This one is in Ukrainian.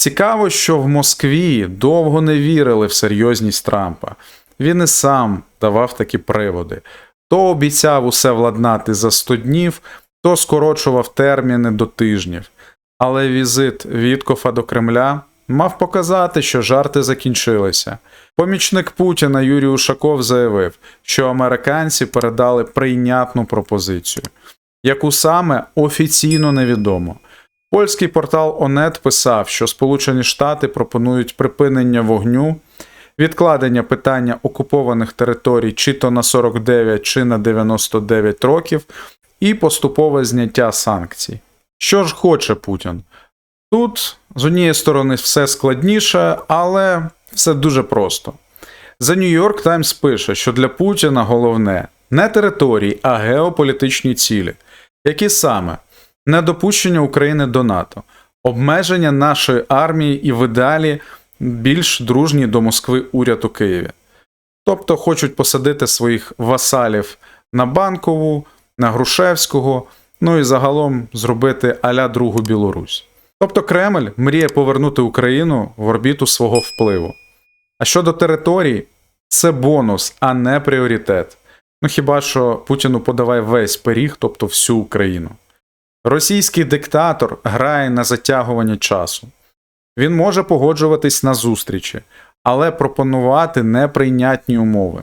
Цікаво, що в Москві довго не вірили в серйозність Трампа. Він і сам давав такі приводи. То обіцяв усе владнати за 100 днів, то скорочував терміни до тижнів. Але візит Віткофа до Кремля мав показати, що жарти закінчилися. Помічник Путіна Юрій Ушаков заявив, що американці передали прийнятну пропозицію, яку саме офіційно невідомо. Польський портал ОНЕТ писав, що Сполучені Штати пропонують припинення вогню, відкладення питання окупованих територій чи то на 49, чи на 99 років, і поступове зняття санкцій. Що ж хоче Путін? Тут, з однієї сторони, все складніше, але все дуже просто. The New York Times пише, що для Путіна головне не території, а геополітичні цілі, які саме недопущення України до НАТО, обмеження нашої армії і в ідеалі більш дружній до Москви уряд у Києві. Тобто хочуть посадити своїх васалів на Банкову, на Грушевського, ну і загалом зробити аля другу Білорусь. Тобто Кремль мріє повернути Україну в орбіту свого впливу. А щодо територій, це бонус, а не пріоритет. Ну хіба що Путіну подавай весь пиріг, тобто всю Україну. Російський диктатор грає на затягування часу. Він може погоджуватись на зустрічі, але пропонувати неприйнятні умови.